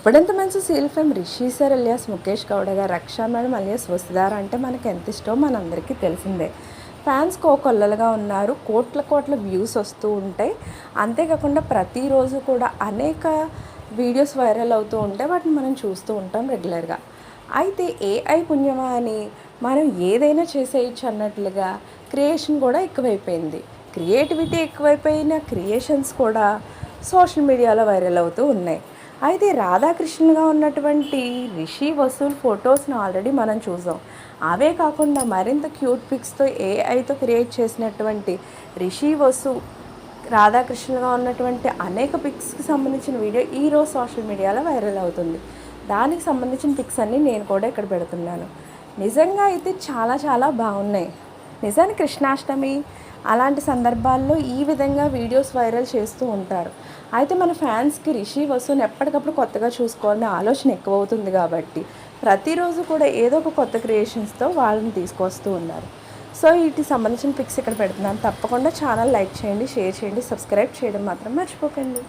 ఇప్పుడంత మంచి seal fame Rishi sir alias Mukesh Gowda గారు Raksha madam alias Vasudhara అంటే మనకు ఎంత ఇష్టమో మనందరికీ తెలిసిందే. ఫ్యాన్స్ కోకొల్లలుగా ఉన్నారు కోట్ల కోట్ల వ్యూస్ వస్తూ ఉంటాయి. అంతేకాకుండా ప్రతిరోజు కూడా అనేక వీడియోస్ వైరల్ అవుతూ ఉంటాయి వాటిని మనం చూస్తూ ఉంటాం రెగ్యులర్గా. అయితే ఏఐ పుణ్యమా అని మనం ఏదైనా చేసేయచ్చు అన్నట్లుగా క్రియేషన్ కూడా ఎక్కువైపోయింది. క్రియేటివిటీ ఎక్కువైపోయిన క్రియేషన్స్ కూడా సోషల్ మీడియాలో వైరల్ అవుతూ ఉన్నాయి. అయితే రాధాకృష్ణగా ఉన్నటువంటి రిషి వసూల్ ఫొటోస్ని ఆల్రెడీ మనం చూసాం. అవే కాకుండా మరింత క్యూట్ పిక్స్తో ఏఐతో క్రియేట్ చేసినటువంటి రిషి వసు రాధాకృష్ణగా ఉన్నటువంటి అనేక పిక్స్కి సంబంధించిన వీడియో ఈరోజు సోషల్ మీడియాలో వైరల్ అవుతుంది. దానికి సంబంధించిన పిక్స్ అన్నీ నేను కూడా ఇక్కడ పెడుతున్నాను. నిజంగా అయితే చాలా చాలా బాగున్నాయి. నిజానికి కృష్ణాష్టమి అలాంటి సందర్భాల్లో ఈ విధంగా వీడియోస్ వైరల్ చేస్తూ ఉంటారు. అయితే మన ఫ్యాన్స్కి రిషి వసూని ఎప్పటికప్పుడు కొత్తగా చూసుకోవాలనే ఆలోచన ఎక్కువ అవుతుంది కాబట్టి ప్రతిరోజు కూడా ఏదో ఒక కొత్త క్రియేషన్స్తో వాళ్ళని తీసుకొస్తూ ఉన్నారు. సో వీటికి సంబంధించిన పిక్స్ ఇక్కడ పెడుతున్నాను. తప్పకుండా ఛానల్ లైక్ చేయండి షేర్ చేయండి సబ్స్క్రైబ్ చేయడం మాత్రం మర్చిపోకండి.